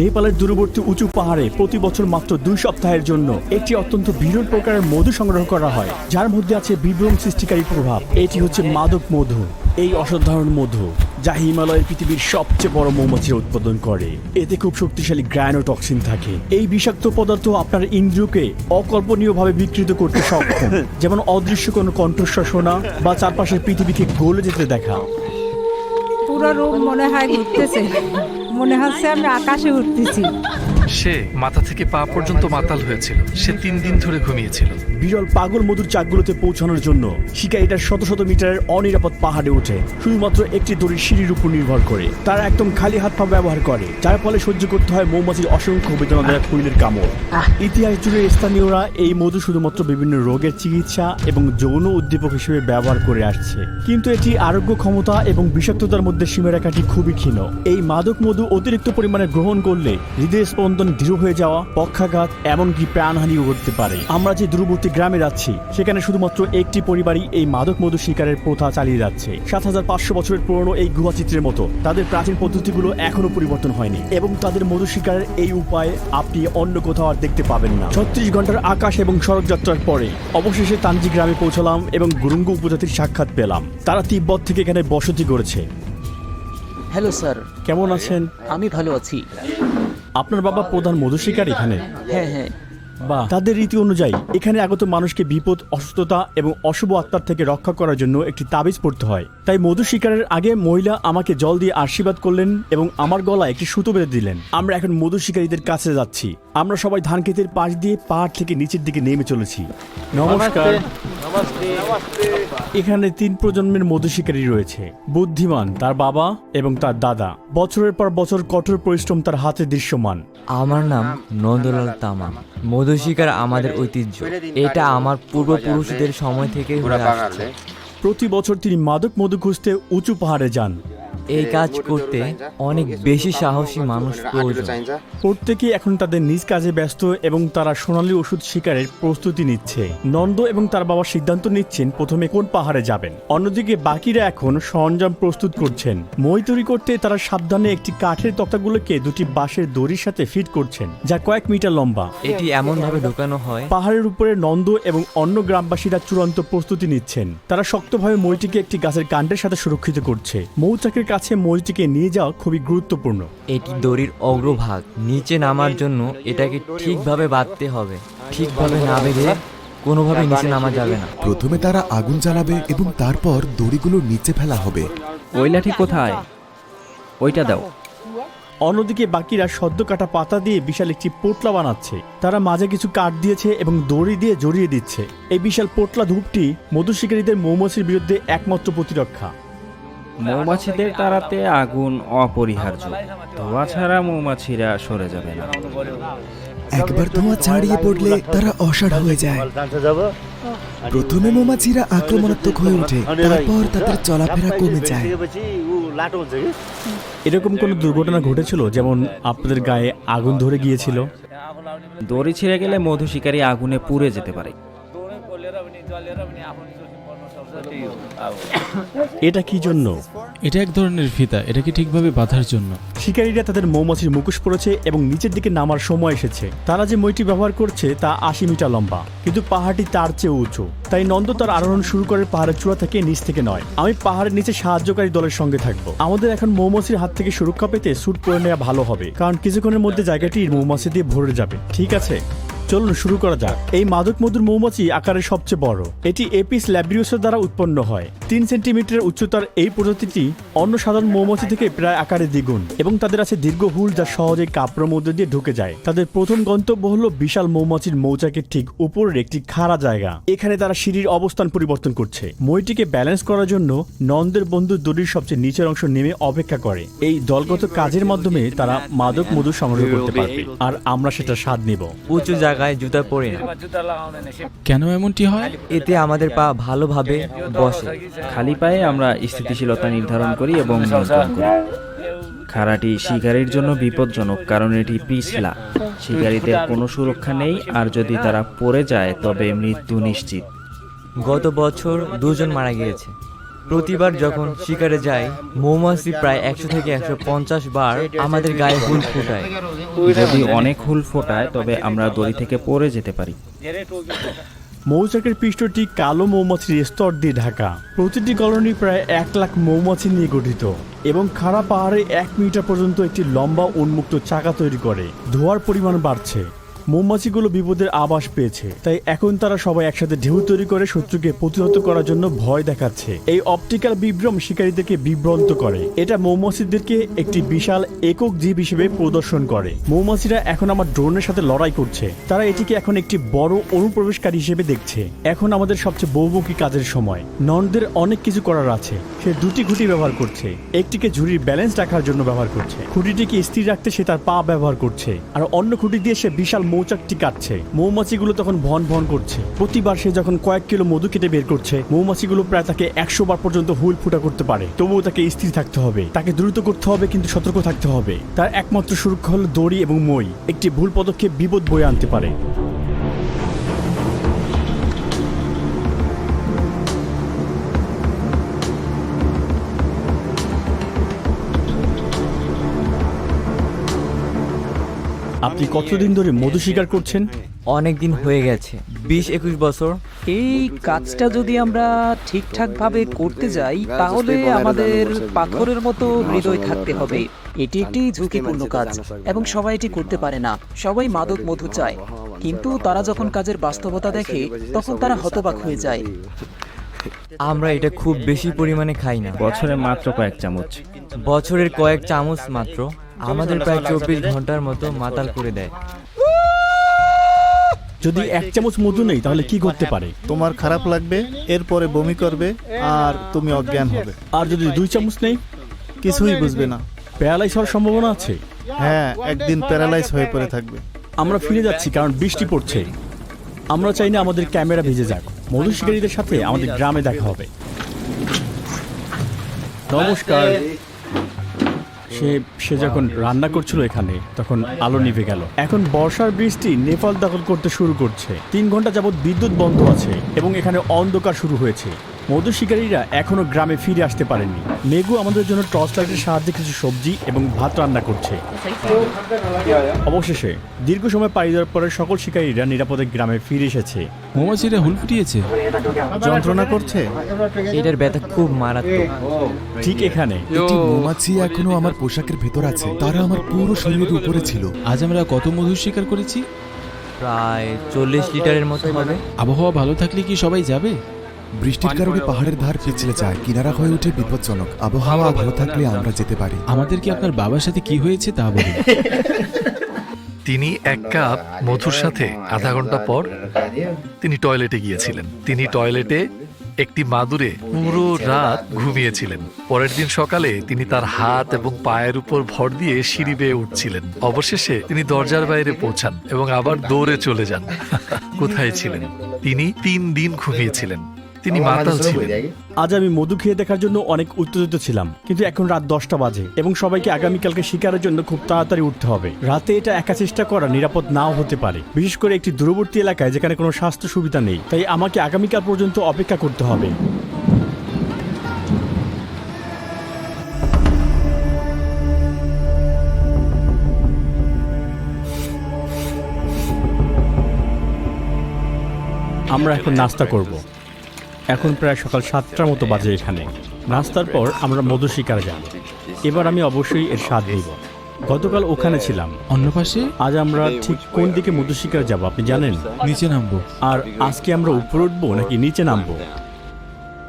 নেপালের দূরবর্তী উঁচু পাহাড়ে প্রতি বছর মাত্র দুই সপ্তাহের জন্য একটি অত্যন্ত বিরল প্রকারের মধু সংগ্রহ করা হয়, যার মধ্যে আছে বিভ্রম সৃষ্টিকারী প্রভাব। এটি হচ্ছে মাদক মধু, এই অসাধারণ মধু, যা হিমালয়ের পৃথিবীর সবচেয়ে বড় মৌমাছির উৎপাদন করে। এতে খুব শক্তিশালী গ্রানোটক্সিন থাকে। এই বিষাক্ত পদার্থ আপনার ইন্দ্রিয়কে অকল্পনীয়ভাবে বিকৃত করতে সক্ষম। যেমন অদৃশ্য কোনো কণ্ঠস্বর শোনা বা চারপাশের পৃথিবীকে গলে যেতে দেখা। পুরো রুম মনে হয় ঘুরতেছে। মনে হচ্ছে আমি আকাশে উঠতেছি। সে মাথা থেকে পা পর্যন্ত মাতাল হয়েছিল। সে তিন দিন ধরে ঘুমিয়েছিল। বিরল পাগল মধুর চাকগুলোতে পৌঁছানোর জন্য শিকারীরা শত শত মিটারের অনিরাপদ পাহাড়ে ওঠে শুধুমাত্র একটি দড়ির সিঁড়ির উপর নির্ভর করে। তারা একদম খালি হাত পা ব্যবহার করে যার ফলে সহ্য করতে হয় মৌমাছির অসংখ্য বেদনাদায়ক কুইলের কামড়। ইতিহাস জুড়ে স্থানীয়রা এই মধু শুধুমাত্র বিভিন্ন রোগের চিকিৎসা এবং যৌন উদ্দীপক হিসেবে ব্যবহার করে আসছে। কিন্তু এটি আরোগ্য ক্ষমতা এবং বিষাক্ততার মধ্যে সীমারেখাটি খুবই ক্ষীণ। এই মাদক মধু অতিরিক্ত পরিমাণে গ্রহণ করলে হৃদয় স্পন্দন দৃঢ় হয়ে যাওয়া পক্ষাঘাত এমনকি প্রাণহানিও ঘটতে পারে। আমরা যে দূরবর্তী গ্রামে যাচ্ছি সেখানে শুধুমাত্র একটি পরিবারই এই মাদক মধু শিকারের প্রথা চালিয়ে যাচ্ছে। সাত হাজার পাঁচশো বছরের পুরনো এই গুহা চিত্রের মতো তাদের প্রাচীন পদ্ধতিগুলো এখনও পরিবর্তন হয়নি এবং তাদের মধু শিকারের এই উপায় আপনি অন্য কোথাও আর দেখতে পাবেন না। ছত্রিশ ঘণ্টার আকাশ এবং সড়ক যাত্রার পরে অবশেষে তানজি গ্রামে পৌঁছলাম এবং গুরুঙ্গ উপজাতির সাক্ষাৎ পেলাম। তারা তিব্বত থেকে এখানে বসতি করেছে হ্যালো স্যার। কেমন আছেন? আমি ভালো আছি। আপনার বাবা প্রধান মধু শিকার এখানে? হ্যাঁ হ্যাঁ। বা তাদের রীতি অনুযায়ী এখানে আগত মানুষকে বিপদ অসুস্থতা এবং অশুভ আত্মার থেকে রক্ষা করার জন্য একটি তাবিজ পড়তে হয়। তাই মধু শিকারের আগে মহিলা আমাকে জল দিয়ে আশীর্বাদ করলেন এবং আমার গলায় একটি সুতো বেঁধে দিলেন। আমরা এখন মধু শিকারীদের কাছে যাচ্ছি। আমরা সবাই ধান ক্ষেতের পাশ দিয়ে পাহাড় থেকে নিচের দিকে নেমে চলেছি। নমস্কার। এখানে তিন প্রজন্মের মধু শিকারী রয়েছে। বুদ্ধিমান তার বাবা এবং তার দাদা। বছরের পর বছর কঠোর পরিশ্রম তার হাতে দৃশ্যমান। আমার নাম নন্দলাল তামাং। মধু শিকার আমাদের ঐতিহ্য। এটা আমার পূর্বপুরুষদের সময় থেকে হয়ে আসছে। প্রতি বছর তিনি মাদক মধু খুঁজতে উঁচু পাহাড়ে যান। এই কাজ করতে অনেক বেশি সাহসী মানুষ প্রয়োজন। প্রত্যেকেই এখন তাদের নিজ কাজে ব্যস্ত এবং তারা সোনালী ওষুধ শিকারের প্রস্তুতি নিচ্ছে। নন্দ এবং তার বাবা সিদ্ধান্ত নিচ্ছেন প্রথমে কোন পাহাড়ে যাবেন। অন্যদিকে বাকিরা এখন সরঞ্জাম প্রস্তুত করছেন। মই তৈরি করতে তারা সাবধানে একটি কাঠের তক্তাগুলোকে দুটি বাঁশের দড়ির সাথে ফিট করছেন যা কয়েক মিটার লম্বা। এটি এমন ভাবে ঢোকানো হয় পাহাড়ের উপরে নন্দ এবং অন্য গ্রামবাসীরা চূড়ান্ত প্রস্তুতি নিচ্ছেন। তারা শক্তভাবে মইটিকে একটি গাছের কাণ্ডের সাথে সুরক্ষিত করছে। মৌচাকের কাছে মইটিকে নিয়ে যাওয়া খুবই গুরুত্বপূর্ণ। এটি দড়ির অগ্রভাগ। নিচে নামার জন্য এটাকে ঠিকভাবে বাঁধতে হবে। ঠিকভাবে না বেঁধে কোনোভাবে নিচে নামা যাবে না। প্রথমে তারা আগুন জ্বালাবে এবং তারপর দড়িগুলো নিচে ফেলা হবে। ওই লাঠি কোথায়? ওইটা দাও। অন্যদিকে বাকিরা সদ্য কাটা পাতা দিয়ে বিশাল একটি পোটলা বানাচ্ছে। তারা মাঝে কিছু কাঠ দিয়েছে এবং দড়ি দিয়ে জড়িয়ে দিচ্ছে। এই বিশাল পোটলা ধূপটি মধু শিকারীদের মৌমাছির বিরুদ্ধে একমাত্র প্রতিরক্ষা। মৌমাছিদের তাড়াতে আগুন অপরিহার্য। ধোয়া ছাড়া মৌমাছিরা সরে যাবে না। একবার ধোঁয়া ছাড়িয়ে পড়লে তারা অসাড় হয়ে যায়। প্রথমে মৌমাছিরা আক্রমণাত্মক হয়ে ওঠে তারপর তাদের চলাফেরা কমে যায়। এরকম কোনো দুর্ঘটনা ঘটেছিল যেমন আপনাদের গায়ে আগুন ধরে গিয়েছিল? দড়ি ছিঁড়ে গেলে মধু শিকারী আগুনে পুড়ে যেতে পারে। এটা কি জন্য? এটা এক ধরনের ফিতা এটাকে ঠিকভাবে বাঁধার জন্য। শিকারীরা তাদের মৌমাছির মুখোশ পড়েছে এবং নিচের দিকে নামার সময় এসেছে। তারা যে মইটি ব্যবহার করছে তা আশি মিটার লম্বা কিন্তু পাহাড়টি তার চেয়ে উঁচু। তাই নন্দ তার আরোহণ শুরু করে পাহাড়ের চূড়া থেকে নিচ থেকে নয়। আমি পাহাড়ের নিচে সাহায্যকারী দলের সঙ্গে থাকব। আমাদের এখন মৌমাছির হাত থেকে সুরক্ষা পেতে স্যুট পরে নেওয়া ভালো হবে কারণ কিছুক্ষণের মধ্যে জায়গাটি মৌমাছি দিয়ে ভরে যাবে। ঠিক আছে? চলুন শুরু করা যাক। এই মাদক মধুর মৌমাছি আকারে সবচেয়ে বড়। এটি এপিস ল্যাব্রিউসের দ্বারা উৎপন্ন হয়। তিন সেন্টিমিটার উচ্চতার এই প্রজাতিটি অন্য সাধারণ মৌমাছি থেকে প্রায় আকারে দ্বিগুণ এবং তাদের আছে দীর্ঘ হুল যা সহজে কাপড়ের মধ্যে দিয়ে ঢুকে যায়। তাদের প্রথম গন্তব্য হলো বিশাল মৌমাছির মৌচাকের ঠিক উপরের একটি খাড়া জায়গা। এখানে তারা সিঁড়ির অবস্থান পরিবর্তন করছে। মইটিকে ব্যালেন্স করার জন্য নন্দের বন্ধু দড়ির সবচেয়ে নিচের অংশ নেমে অপেক্ষা করে। এই দলগত কাজের মাধ্যমে তারা মাদক মধু সংগ্রহ করতে পারবে। আর আমরা সেটা স্বাদ নেব। উঁচু জায়গায় জুতা পরে না। কেন এমনটি হয়? এতে আমাদের পা ভালোভাবে বসে। খালি পায়ে আমরা স্থিতিশীলতা নির্ধারণ করি এবং নিয়ন্ত্রণ করি। খাড়াটি শিকারীর জন্য বিপজ্জনক কারণ এটি পিছলা। শিকারীদের কোনো সুরক্ষা নেই আর যদি তারা পড়ে যায় তবে মৃত্যু নিশ্চিত। গত বছর দুজন মারা গিয়েছে। প্রতিবার যখন শিকারে যাই মৌমাছি প্রায় একশো থেকে একশো পঞ্চাশ বার আমাদের গায়ে হুল ফোটায়। যদি অনেক হুল ফোটায় তবে আমরা দড়ি থেকে পড়ে যেতে পারি। মৌচাকের পৃষ্ঠটি কালো মৌমাছির স্তর দিয়ে ঢাকা। প্রতিটি কলোনি প্রায় এক লাখ মৌমাছি নিয়ে গঠিত এবং খাড়া পাহাড়ে এক মিটার পর্যন্ত একটি লম্বা উন্মুক্ত চাকা তৈরি করে। ধোয়ার পরিমাণ বাড়ছে। মৌমাছিগুলো বিপদের আবাস পেয়েছে। তাই এখন তারা সবাই একসাথে ঢেউ তৈরি করে শত্রুকে প্রতিহত করার জন্য ভয় দেখাচ্ছে। এই অপটিক্যাল বিভ্রম শিকারীদেরকে বিভ্রান্ত করে। এটা মৌমাছিদেরকে একটি বিশাল একক জীব হিসেবে প্রদর্শন করে। মৌমাছিরা এখন আমার ড্রোনের সাথে লড়াই করছে। তারা এটিকে এখন একটি বড় অনুপ্রবেশকারী হিসেবে দেখছে। এখন আমাদের সবচেয়ে বহুমুখী কাজের সময়। ননদের অনেক কিছু করার আছে। সে দুটি খুঁটি ব্যবহার করছে। একটিকে ঝুড়ির ব্যালেন্স রাখার জন্য ব্যবহার করছে। খুঁটিটিকে স্থির রাখতে সে তার পা ব্যবহার করছে। আর অন্য খুঁটি দিয়ে সে বিশাল মৌচাকটি কাটছে মৌমাছিগুলো তখন ভন ভন করছে। প্রতিবার সে যখন কয়েক কিলো মধু কেটে বের করছে, মৌমাছিগুলো প্রায় তাকে একশো বার পর্যন্ত হুল ফুটা করতে পারে। তবুও তাকে স্থির থাকতে হবে। তাকে দ্রুত করতে হবে, কিন্তু সতর্ক থাকতে হবে। তার একমাত্র সুরক্ষা হল দড়ি এবং মই। একটি ভুল পদক্ষেপ বিপদ বয়ে আনতে পারে। আপনি কতদিন ধরে মধু শিকার করছেন? অনেক দিন হয়ে গেছে। বিশ একুশ বছর। এই কাজটা যদি আমরা ঠিকঠাকভাবে করতে যাই তাহলে আমাদের পাথরের মতো হৃদয় থাকতে হবে। এটি একটি ঝুঁকিপূর্ণ কাজ এবং সবাই এটি করতে পারে না। সবাই মাদক মধু চায়। কিন্তু তারা যখন কাজের বাস্তবতা দেখে তখন তারা হতবাক হয়ে যায়। আমরা এটা খুব বেশি পরিমাণে খাই না। বছরে মাত্র কয়েক চামচ। বছরের কয়েক চামচ মাত্র। আমাদের প্রায় চব্বিশ ঘণ্টার মতো মাতাল করে দেয়। যদি এক চামচ মধু নেই তাহলে কি করতে পারে? তোমার খারাপ লাগবে এরপরে বমি করবে আর তুমি অজ্ঞান হবে। আর যদি দুই চামচ নেই? কিছুই বুঝবে না। প্যারালাইজ হওয়ার সম্ভাবনা আছে? হ্যাঁ একদিন প্যারালাইজ হয়ে পড়ে থাকবে। আমরা ফিরে যাচ্ছি কারণ বৃষ্টি পড়ছে। আমরা চাই না আমাদের ক্যামেরা ভিজে যাক। মধু শিকারীদের সাথে আমাদের গ্রামে দেখা হবে। নমস্কার। সে সে যখন রান্না করছিল এখানে, তখন আলো নিভে গেল। এখন বর্ষার বৃষ্টি নেপাল দখল করতে শুরু করছে। তিন ঘণ্টা যাবৎ বিদ্যুৎ বন্ধ আছে এবং এখানে অন্ধকার শুরু হয়েছে। মধু শিকারীরা এখনও গ্রামে ফিরে আসতে পারেননি। মেঘু আমাদের জন্য টর্চ লাইটের সাহায্যে কিছু সবজি এবং ভাত রান্না করছে। অবশেষে দীর্ঘ সময় পাড়ি দেওয়ার পরে সকল শিকারীরা নিরাপদে গ্রামে ফিরে এসেছে। মৌমাছিরা হুল ফুটিয়েছে। যন্ত্রণা করছে? এটার ব্যথা খুব মারাত্মক। ঠিক এখানে। একটি মৌমাছি এখনও আমার পোশাকের ভেতর আছে। তারা আমার পুরো শরীরের উপরে ছিল। আজ আমরা কত মধু শিকার করেছি? প্রায় চল্লিশ লিটারের মতো হবে। আবহাওয়া ভালো থাকলে কি সবাই যাবে? বৃষ্টির কারণে পাহাড়ের ধার পিছলে যায় কিনারা হয়ে ওঠে বিপজ্জনক। আবহাওয়া ভালো থাকলে আমরা যেতে পারি। আমাদের কি আপনার বাবার সাথে কি হয়েছে তা বলুন। তিনি এক কাপ মধুর সাথে আধা ঘণ্টা পর তিনি টয়লেটে গিয়েছিলেন। তিনি টয়লেটে একটি মাদুরে পুরো রাত ঘুমিয়েছিলেন। পরের দিন সকালে তিনি তার হাত এবং পায়ের উপর ভর দিয়ে সিঁড়ি বেয়ে উঠছিলেন। অবশেষে তিনি দরজার বাইরে পৌঁছান এবং আবার দৌড়ে চলে যান। কোথায় ছিলেন? তিনি তিন দিন ঘুমিয়েছিলেন। তিনি মাতাল ছিলেন। আজ আমি মধু খেয়ে দেখার জন্য অনেক উত্তেজিত ছিলাম কিন্তু এখন রাত দশটা বাজে এবং সবাইকে আগামীকালকে শিকারের জন্য খুব তাড়াতাড়ি উঠতে হবে। রাতে এটা একা চেষ্টা করা নিরাপদ নাও হতে পারে। বিশেষ করে একটি দূরবর্তী এলাকায় যেখানে কোনো স্বাস্থ্য সুবিধা নেই তাই আমাকে আগামীকাল পর্যন্ত অপেক্ষা করতে হবে। আমরা এখন নাস্তা করব। এখন প্রায় সকাল সাতটার মতো বাজে এখানে। নাস্তার পর আমরা মধু শিকারে যাব এবার আমি অবশ্যই এর স্বাদ নিব। গতকাল ওখানে ছিলাম। অন্য পাশে? আজ আমরা ঠিক কোন দিকে মধু শিকারে যাব আপনি জানেন? নিচে নামবো। আর আজকে আমরা উপরে উঠবো নাকি নিচে নামবো?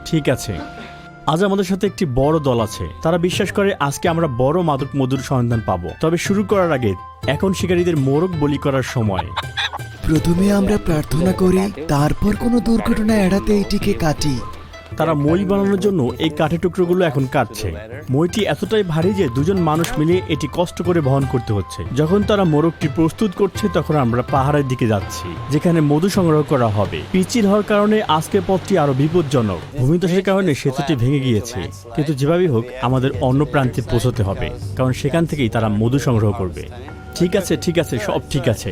ঠিক আছে। আজ আমাদের সাথে একটি বড় দল আছে। তারা বিশ্বাস করে আজকে আমরা বড় মাদক মধুর সন্ধান পাবো। তবে শুরু করার আগে এখন শিকারীদের মোরগ বলি করার সময়। প্রথমে আমরা প্রার্থনা করি, তারপর কোনো দুর্ঘটনা এড়াতে এটিকে কাটি। তারা মই বানানোর জন্য এই কাঠের টুকরোগুলো এখন কাটছে। মইটি এতটাই ভারী যে দুজন মানুষ মিলে এটি কষ্ট করে বহন করতে হচ্ছে। যখন তারা মোরগটি প্রস্তুত করছে, তখন আমরা পাহাড়ের দিকে যাচ্ছি, যেখানে মধু সংগ্রহ করা হবে। পিচিল হওয়ার কারণে আজকে পথটি আরও বিপজ্জনক। ভূমিধসের কারণে সেতুটি ভেঙে গিয়েছে। কিন্তু যেভাবেই হোক, আমাদের অন্য প্রান্তে পৌঁছতে হবে, কারণ সেখান থেকেই তারা মধু সংগ্রহ করবে। ঠিক আছে ঠিক আছে, সব ঠিক আছে।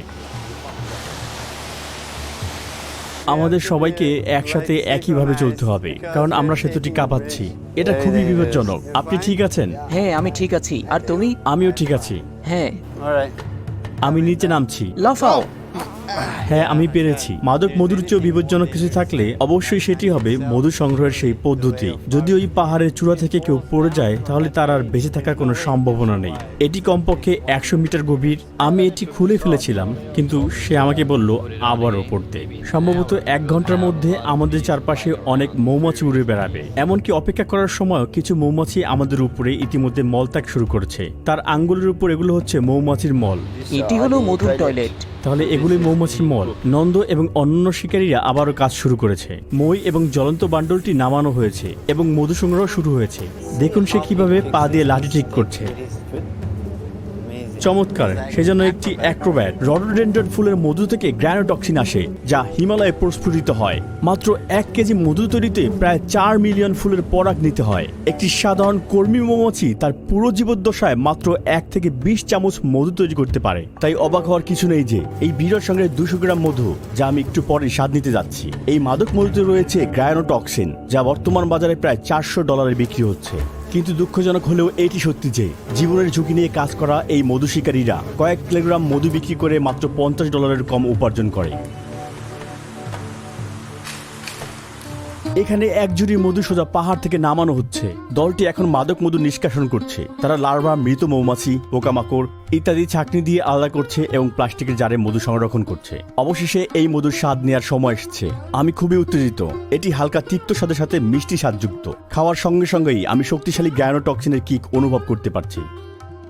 আমাদের সবাইকে একসাথে একইভাবে চলতে হবে কারণ আমরা সেতুটি কাঁপাচ্ছি। এটা খুবই বিপজ্জনক। আপনি ঠিক আছেন? হ্যাঁ আমি ঠিক আছি। আর তুমি? আমিও ঠিক আছি। হ্যাঁ। আমি নিচে নামছি। লাফাও। হ্যাঁ আমি পেরেছি। মাদক মধুর চেয়েও বিপজ্জনক কিছু থাকলে অবশ্যই সেটি হবে মধু সংগ্রহের সেই পদ্ধতি। যদি ওই পাহাড়ের চূড়া থেকে কেউ পড়ে যায় তাহলে তার আর বেঁচে থাকার কোনো সম্ভাবনা নেই। এটি কমপক্ষে একশো মিটার গভীর। আমি এটি খুলে ফেলেছিলাম কিন্তু সে আমাকে বলল আবারও পড়তে। সম্ভবত এক ঘণ্টার মধ্যে আমাদের চারপাশে অনেক মৌমাছি উড়ে বেড়াবে। এমনকি অপেক্ষা করার সময় কিছু মৌমাছি আমাদের উপরে ইতিমধ্যে মলত্যাগ শুরু করেছে। তার আঙ্গুলের উপর এগুলো হচ্ছে মৌমাছির মল। এটি হলো মধুর টয়লেট। তাহলে এগুলি মৌমাছির মল নন্দ এবং অন্যান্য শিকারীরা আবারও কাজ শুরু করেছে। মই এবং জ্বলন্ত বান্ডলটি নামানো হয়েছে এবং মধু সংগ্রহ শুরু হয়েছে। দেখুন সে কীভাবে পা দিয়ে লাঠি ঠিক করছে। চমৎকার, সেজন্য একটি অ্যাক্রোব্যাট। রডোডেন্ড্রন ফুলের মধু থেকে গ্র্যানোটক্সিন আসে, যা হিমালয়ে প্রস্ফুটিত হয়। মাত্র এক কেজি মধু তৈরিতে প্রায় চার মিলিয়ন ফুলের পরাগ নিতে হয়। একটি সাধারণ কর্মী মৌমাছি তার পুরো জীবদ্দশায় মাত্র এক থেকে বিশ চামচ মধু তৈরি করতে পারে। তাই অবাক হওয়ার কিছু নেই যে, এই বিরল সঙ্গে দুশো গ্রাম মধু, যা আমি একটু পরে স্বাদ নিতে যাচ্ছি। এই মাদক মধুতে রয়েছে গ্রায়নোটক্সিন, যা বর্তমান বাজারে প্রায় চারশো ডলারে বিক্রি হচ্ছে। কিন্তু দুঃখজনক হলেও এটি সত্যি যে জীবনের ঝুঁকি নিয়ে কাজ করা এই মধু শিকারীরা কয়েক কিলোগ্রাম মধু বিক্রি করে মাত্র পঞ্চাশ ডলারের কম উপার্জন করে। এখানে এক জুড়ি মধু সোজা পাহাড় থেকে নামানো হচ্ছে। দলটি এখন মাদক মধু নিষ্কাশন করছে। তারা লার্ভা, মৃত মৌমাছি, পোকামাকড় ইত্যাদি ছাকনি দিয়ে আলাদা করছে এবং প্লাস্টিকের জারে মধু সংরক্ষণ করছে। অবশেষে এই মধুর স্বাদ নেওয়ার সময় এসেছে। আমি খুবই উত্তেজিত। এটি হালকা তিক্ত স্বাদের সাথে মিষ্টি স্বাদযুক্ত। খাওয়ার সঙ্গে সঙ্গেই আমি শক্তিশালী গ্যানোটক্সিনের কিক অনুভব করতে পারছি।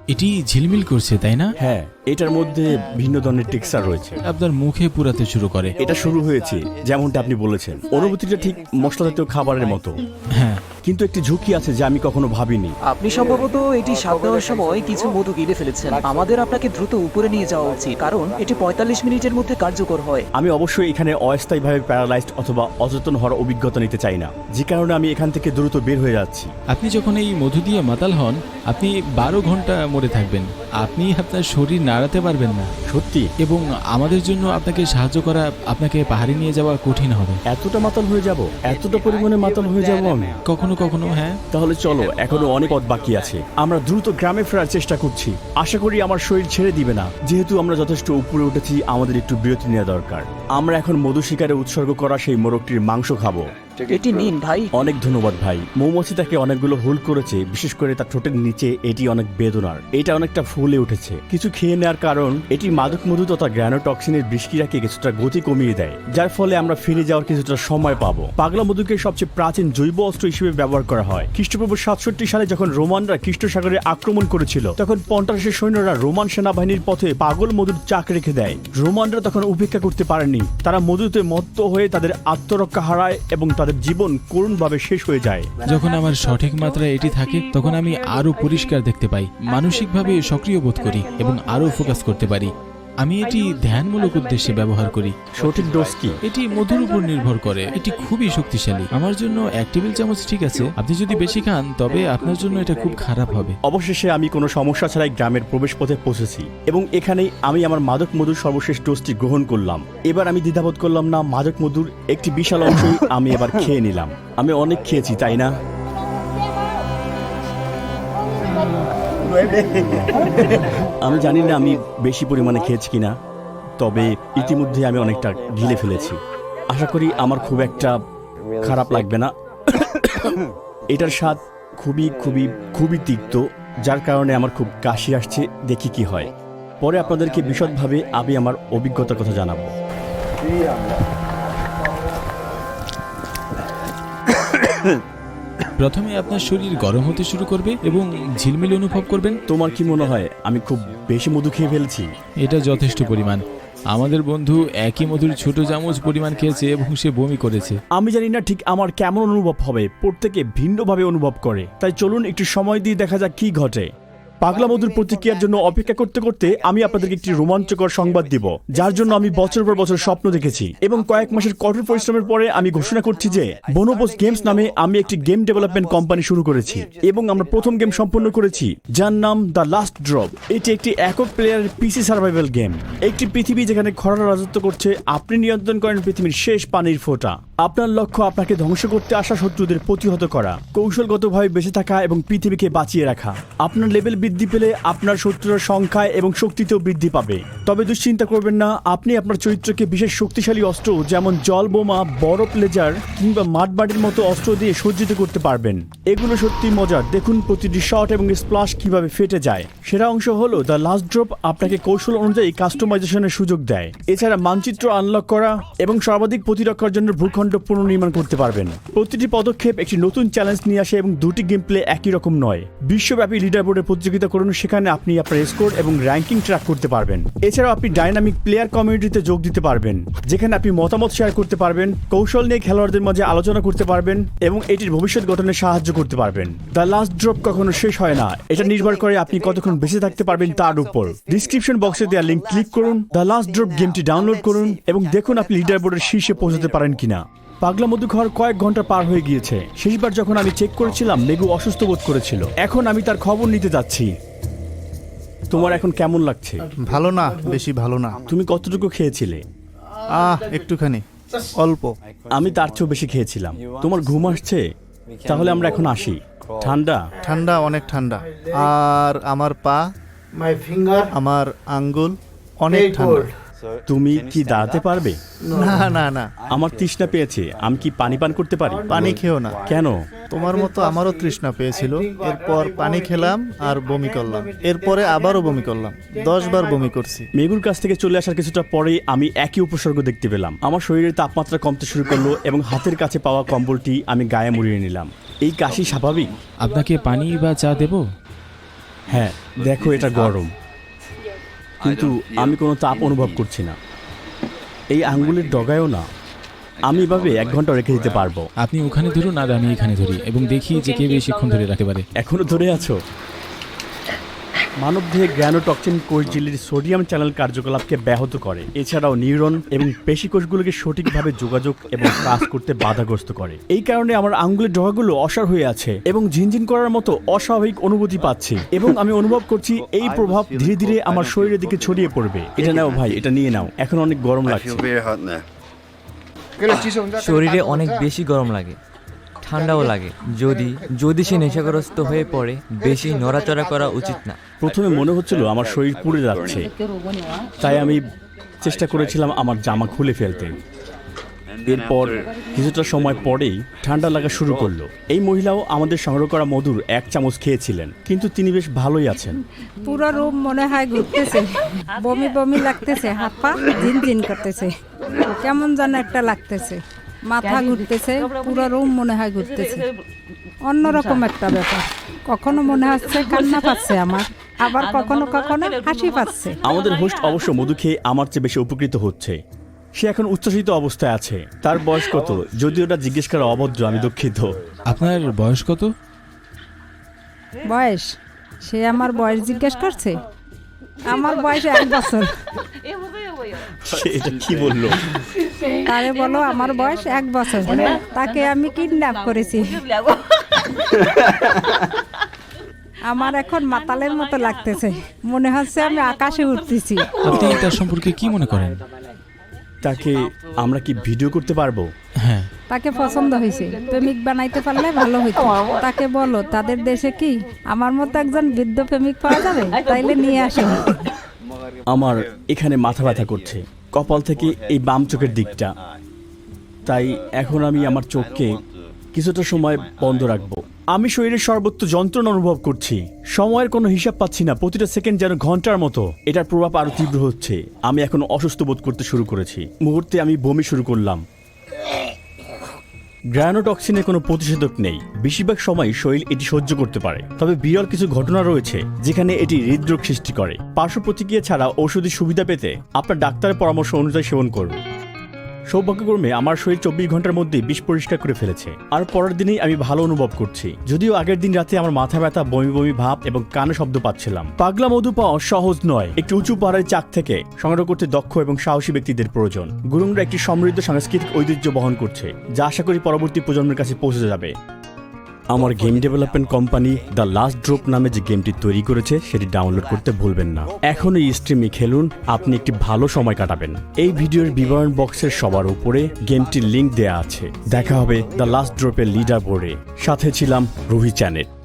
এটি ঝিলমিল করছে তাই না? হ্যাঁ এটার মধ্যে ভিন্ন ধরনের টেক্সচার রয়েছে। আপনার মুখে পুরাতে শুরু করে। এটা শুরু হয়েছে যেমনটা আপনি বলেছেন। অনুভূতিটা ঠিক মশলা জাতীয় খাবারের মতো। হ্যাঁ। কিন্তু একটি ঝুঁকি আছে যা আমি কখনো ভাবিনি। আপনি সম্ভবত এটি স্বাদ দেওয়ার সময় কিছু মধু গিলে ফেলেছেন। আমাদের আপনাকে দ্রুত উপরে নিয়ে যাওয়া উচিত কারণ এটি পঁয়তাল্লিশ মিনিটের মধ্যে কার্যকর হয়। আমি অবশ্যই এখানে অস্থায়ীভাবে প্যারালাইজড অথবা অচেতন হওয়ার অভিজ্ঞতা নিতে চাই না। যে কারণে আমি এখান থেকে দ্রুত বের হয়ে যাচ্ছি। আপনি যখন এই মধু দিয়ে মাতাল হন আপনি বারো ঘণ্টা মরে থাকবেন। আপনি আপনার শরীর নাড়াতে পারবেন না। সত্যি? এবং আমাদের জন্য আপনাকে সাহায্য করা আপনাকে পাহাড়ে নিয়ে যাওয়া কঠিন হবে। এতটা মাতাল হয়ে যাব? এতটা পরিমাণে মাতাল হয়ে যাব আমি? কখনো কখনো কখনো হ্যাঁ। তাহলে চলো, এখনও অনেক পথ বাকি আছে। আমরা দ্রুত গ্রামে ফেরার চেষ্টা করছি। আশা করি আমার শরীর ছেড়ে দিবে না। যেহেতু আমরা যথেষ্ট উপরে উঠেছি, আমাদের একটু বিরতি নেওয়া দরকার। আমরা এখন মধু শিকারে উৎসর্গ করা সেই মোরগটির মাংস খাব। এটি নিন ভাই। অনেক ধন্যবাদ ভাই। মৌমাছি তাকে অনেকগুলো হুল করেছে বিশেষ করে তার ঠোঁটের নিচে এটি অনেক বেদনার। এটা অনেকটা ফুলে উঠেছে। কিছু খেয়ে নেওয়ার কারণ এটি মাদক মধু তথা গ্র্যানোটক্সিনের বৃষ্টিরাকে কিছুটা গতি কমিয়ে দেয় যার ফলে আমরা ফিরে যাওয়ার কিছুটা সময় পাবো। পাগলা মধুকে সবচেয়ে প্রাচীন জৈব অস্ত্র হিসেবে ব্যবহার করা হয়। খ্রিস্টপূর্ব সাতষট্টি সালে যখন রোমানরা খ্রিস্ট সাগরে আক্রমণ করেছিল তখন পন্টাসের সৈন্যরা রোমান সেনাবাহিনীর পথে পাগল মধুর চাক রেখে দেয়। রোমানরা তখন উপেক্ষা করতে পারেনি তারা মধুতে মত্ত হয়ে তাদের আত্মরক্ষা হারায় এবং তাদের জীবন করুণভাবে শেষ হয়ে যায়। যখন আমার সঠিক মাত্রায় এটি থাকে, তখন আমি আরও পরিষ্কার দেখতে পাই, মানসিকভাবে সক্রিয় বোধ করি এবং আরও ফোকাস করতে পারি। আমি এটি ধ্যানমূলক উদ্দেশ্যে ব্যবহার করি। সঠিক ডোজ কি? এটি মধুর উপর নির্ভর করে। এটি খুবই শক্তিশালী। আমার জন্য এক টেবিল চামচ ঠিক আছে। আপনি যদি বেশি খান তবে আপনার জন্য এটা খুব খারাপ হবে। অবশেষে আমি কোনো সমস্যা ছাড়াই গ্রামের প্রবেশ পথে পৌঁছেছি এবং এখানেই আমি আমার মাদক মধুর সর্বশেষ ডোজটি গ্রহণ করলাম। এবার আমি দ্বিধাবোধ করলাম না মাদক মধুর একটি বিশাল অংশই আমি এবার খেয়ে নিলাম। আমি অনেক খেয়েছি তাই না? আমি জানি না আমি বেশি পরিমাণে খেয়েছি কিনা, তবে ইতিমধ্যে আমি অনেকটা গিলে ফেলেছি। আশা করি আমার খুব একটা খারাপ লাগবে না। এটার স্বাদ খুবই খুবই খুবই তিক্ত, যার কারণে আমার খুব কাশি আসছে, দেখি কি হয়। পরে আপনাদেরকে বিশদভাবে আমি আমার অভিজ্ঞতার কথা জানাব। প্রথমে আপনার শরীর গরম হতে শুরু করবে এবং ঝিলমিল অনুভব করবেন। তোমার কি মনে হয় আমি খুব বেশি মধু খেয়ে ফেলছি? এটা যথেষ্ট পরিমাণ। আমাদের বন্ধু একই মধুর ছোট চামচ পরিমাণ খেয়েছে এবং সে বমি করেছে। আমি জানি না ঠিক আমার কেমন অনুভব হবে প্রত্যেকে ভিন্নভাবে অনুভব করে। তাই চলুন একটু সময় দিয়ে দেখা যাক কি ঘটে। পাগলা মধুর প্রতিক্রিয়ার জন্য অপেক্ষা করতে করতে আমি আপনাদেরকে একটি রোমাঞ্চকর সংবাদ দিব, যার জন্য আমি বছর পর বছর স্বপ্ন দেখেছি এবং কয়েক মাসের কঠোর পরিশ্রমের পরে আমি ঘোষণা করছি যে বনোবোস গেমস নামে আমি একটি গেম ডেভেলপমেন্ট কোম্পানি শুরু করেছি এবং আমরা প্রথম গেম সম্পন্ন করেছি, যার নাম দ্য লাস্ট ড্রপ এটি একটি একক প্লেয়ারের পিসি সার্ভাইভাল গেম একটি পৃথিবী যেখানে খরার রাজত্ব করছে, আপনি নিয়ন্ত্রণ করেন পৃথিবীর শেষ পানির ফোঁটা। আপনার লক্ষ্য আপনাকে ধ্বংস করতে আসা শত্রুদের প্রতিহত করা, কৌশলগতভাবে বেঁচে থাকা এবং পৃথিবীকে বাঁচিয়ে রাখা। আপনার লেভেল বৃদ্ধি পেলে আপনার শত্রুর সংখ্যায় এবং শক্তিতেও বৃদ্ধি পাবে। তবে দুশ্চিন্তা করবেন না, আপনি আপনার চরিত্রকে বিশেষ শক্তিশালী অস্ত্র যেমন জল বোমা, বরফ লেজার কিংবা মাঠবাড়ির মতো অস্ত্র দিয়ে সজ্জিত করতে পারবেন। এগুলো সত্যি মজার। দেখুন প্রতিটি শট এবং স্প্লাশ কীভাবে ফেটে যায়। সেরা অংশ হলো দ্য লাস্ট ড্রপ, আপনাকে কৌশল অনুযায়ী কাস্টমাইজেশনের সুযোগ দেয়। এছাড়া মানচিত্র আনলক করা এবং সর্বাধিক প্রতিরক্ষার জন্য ভূখণ্ড পুনর্নির্মাণ করতে পারবেন। প্রতিটি পদক্ষেপ একটি নতুন চ্যালেঞ্জ নিয়ে আসে এবং দুটি গেম প্লে একই রকম নয়। বিশ্বব্যাপী লিডার বোর্ডে প্রতিযোগিতা করুন, সেখানে আপনি আপনার স্কোর এবং র্যাঙ্কিং ট্র্যাক করতে পারবেন। এছাড়াও আপনি ডাইনামিক প্লেয়ার কমিউনিটিতে যোগ দিতে পারবেন, যেখানে আপনি মতামত শেয়ার করতে পারবেন, কৌশল নিয়ে খেলোয়াড়দের মাঝে আলোচনা করতে পারবেন এবং এটির ভবিষ্যৎ গঠনে সাহায্য করতে পারবেন। দ্য লাস্ট ড্রপ কখনো শেষ হয় না, এটা নির্ভর করে আপনি কতক্ষণ বেঁচে থাকতে পারবেন তার উপর। ডিসক্রিপশন বক্সে দেওয়া লিঙ্ক ক্লিক করুন দ্য লাস্ট ড্রপ গেমটি ডাউনলোড করুন এবং দেখুন আপনি লিডার বোর্ডের শীর্ষে পৌঁছাতে পারেন কিনা। পাগলা মধু খাওয়ার কয়েক ঘণ্টা পার হয়ে গিয়েছে। শেষবার যখন আমি চেক করেছিলাম মেগু অসুস্থ বোধ করেছিল। এখন আমি তার খবর নিতে যাচ্ছি। তোমার এখন কেমন লাগছে? ভালো না বেশি ভালো না। তুমি কতটুকু খেয়েছিলে? আহ একটুখানি অল্প। আমি তার চেয়েও বেশি খেয়েছিলাম। তোমার ঘুম আসছে? তাহলে আমরা এখন আসি। ঠান্ডা? ঠান্ডা অনেক ঠান্ডা। আর আমার পা আমার আঙ্গুল অনেক ঠান্ডা। তুমি কি দাঁড়াতে পারবে? না না না। আমার তৃষ্ণা পেয়েছে আমি কি পানি পান করতে পারি? পানি খেও না। কেন? তোমার মতো আমারও তৃষ্ণা পেয়েছিল। এরপর পানি খেলাম আর বমি করলাম। এরপরে আবারও বমি করলাম। দশ বার বমি করছি। মেঘুর কাছ থেকে চলে আসার কিছুটা পরেই আমি একই উপসর্গ দেখতে পেলাম। আমার শরীরের তাপমাত্রা কমতে শুরু করল এবং হাতের কাছে পাওয়া কম্বলটি আমি গায়ে মুড়িয়ে নিলাম। এই কাশি স্বাভাবিক? আপনাকে পানি বা চা দেব? হ্যাঁ দেখো এটা গরম। কিন্তু আমি কোনো চাপ অনুভব করছি না। এই আঙ্গুলের ডগায়ও না। আমি এভাবে এক ঘণ্টা রেখে দিতে পারব। আপনি ওখানে ধরুন আর আমি এখানে ধরি এবং দেখি যে কে বেশিক্ষণ ধরে রাখতে পারে। এখনও ধরে আছো? মানবদেহে গ্র্যানোটক্সিন কোষ ঝিল্লির সোডিয়াম চ্যানেল কার্যকলাপকে ব্যাহত করে। এছাড়াও নিউরন এবং পেশিকোষগুলোকে সঠিকভাবে যোগাযোগ এবং কাজ করতে বাধাগ্রস্ত করে। এই কারণে আমার আঙ্গুলের ডগাগুলো অসার হয়ে আছে এবং ঝিনঝিন করার মতো অস্বাভাবিক অনুভূতি পাচ্ছি এবং আমি অনুভব করছি এই প্রভাব ধীরে ধীরে আমার শরীরের দিকে ছড়িয়ে পড়বে। এটা নাও ভাই এটা নিয়ে নাও। এখন অনেক গরম লাগছে। শরীরে অনেক বেশি গরম লাগে। ঠান্ডাও লাগে। যদি যদি সে নেশাগ্রস্ত হয়ে পড়ে বেশি নড়াচড়া করা উচিত না। প্রথমে মনে হচ্ছিল আমার শরীর পুড়ে যাচ্ছে। তাই আমি চেষ্টা করেছিলাম আমার জামা খুলে ফেলতে। এরপর কিছুটা সময় পরেই ঠান্ডা লাগা শুরু করল। এই মহিলাও আমাদের সংগ্রহ করা মধুর এক চামচ খেয়েছিলেন কিন্তু তিনি বেশ ভালোই আছেন। পুরো রুম মনে হয় ঘুরতেছে। বমি বমি লাগতেছে হাত পা ঝিনঝিন করতেছে। কেমন যেন একটা লাগতেছে। মাথা ঘুরতেছে পুরো রুম মনে হয় ঘুরতেছে। অন্যরকম একটা ব্যাপার। কখনো মনে হচ্ছে কান্না পাচ্ছে আমার। আবার কখনো কখনো হাসি পাচ্ছে। আমাদের হোস্ট অবশ্য মধু খেয়ে আমার চেয়ে বেশি উপকৃত হচ্ছে। সে এখন উচ্ছ্বসিত অবস্থায় আছে। তার বয়স কত? যদি ওটা জিজ্ঞেস করা অবদ্ধ আমি দুঃখিত। আপনার বয়স কত? বয়স? সে আমার বয়স জিজ্ঞেস করছে? আমার বয়স এক বছর। এটা কি বলল? তারে বলো আমার বয়স এক বছর। তাকে আমি কিডন্যাপ করেছি। আমার এখন মাতালের মতো লাগতেছে। মনে হচ্ছে আমি আকাশে উঠতেছি আপনি তার সম্পর্কে কি মনে করেন? তাকে আমরা কি ভিডিও করতে পারব? হ্যাঁ। তাকে পছন্দ হয়েছে। প্রেমিক বানাইতে পারলে ভালো হইতো। তাকে বলো তাদের দেশে কি আমার মতো একজন বৃদ্ধ প্রেমিক পাওয়া যাবে? তাইলে নিয়ে আসো। আমার এখানে মাথা ব্যথা করছে। কপাল থেকে এই বাম চোখের দিকটা। তাই এখন আমি আমার চোখকে কিছুটা সময় বন্ধ রাখব। আমি শরীরের সর্বত্র যন্ত্রণা অনুভব করছি। সময়ের কোনো হিসাব পাচ্ছি না। প্রতিটা সেকেন্ড যেন ঘণ্টার মতো। এটার প্রভাব আরও তীব্র হচ্ছে। আমি এখন অসুস্থ বোধ করতে শুরু করেছি। মুহূর্তে আমি বমি শুরু করলাম। গ্রানোটক্সিনের কোনো প্রতিষেধক নেই। বেশিরভাগ সময় শরীর এটি সহ্য করতে পারে। তবে বিরল কিছু ঘটনা রয়েছে, যেখানে এটি হৃদরোগ সৃষ্টি করে। পার্শ্ব প্রতিক্রিয়া ছাড়া ঔষধি সুবিধা পেতে আপনার ডাক্তারের পরামর্শ অনুযায়ী সেবন করুন। সৌভাগ্যক্রমে আমার শরীর চব্বিশ ঘণ্টার মধ্যে বিষ পরিষ্কার করে ফেলেছে। আর পরের দিনেই আমি ভালো অনুভব করছি। যদিও আগের দিন রাতে আমার মাথা ব্যথা, বমি বমি ভাব এবং কানে শব্দ পাচ্ছিলাম। পাগলা মধু পাওয়া সহজ নয়। একটি উঁচু পাহাড়ের চাক থেকে সংগ্রহ করতে দক্ষ এবং সাহসী ব্যক্তিদের প্রয়োজন। গুরুংরা একটি সমৃদ্ধ সাংস্কৃতিক ঐতিহ্য বহন করছে, যা আশা করি পরবর্তী প্রজন্মের কাছে পৌঁছে যাবে। আমার game development company the last drop নামে যে গেমটি তৈরি করেছে, সেটি ডাউনলোড করতে ভুলবেন না। এখন এই স্ট্রিমে খেলুন, আপনি একটি ভালো সময় কাটাবেন। এই ভিডিওর বিবরণ বক্সের সবার উপরে গেমটির লিঙ্ক দেয়া আছে। দেখা হবে দ্য লাস্ট ড্রপের লিডার বোর্ডে সাথে ছিলাম রুহি চ্যানেল।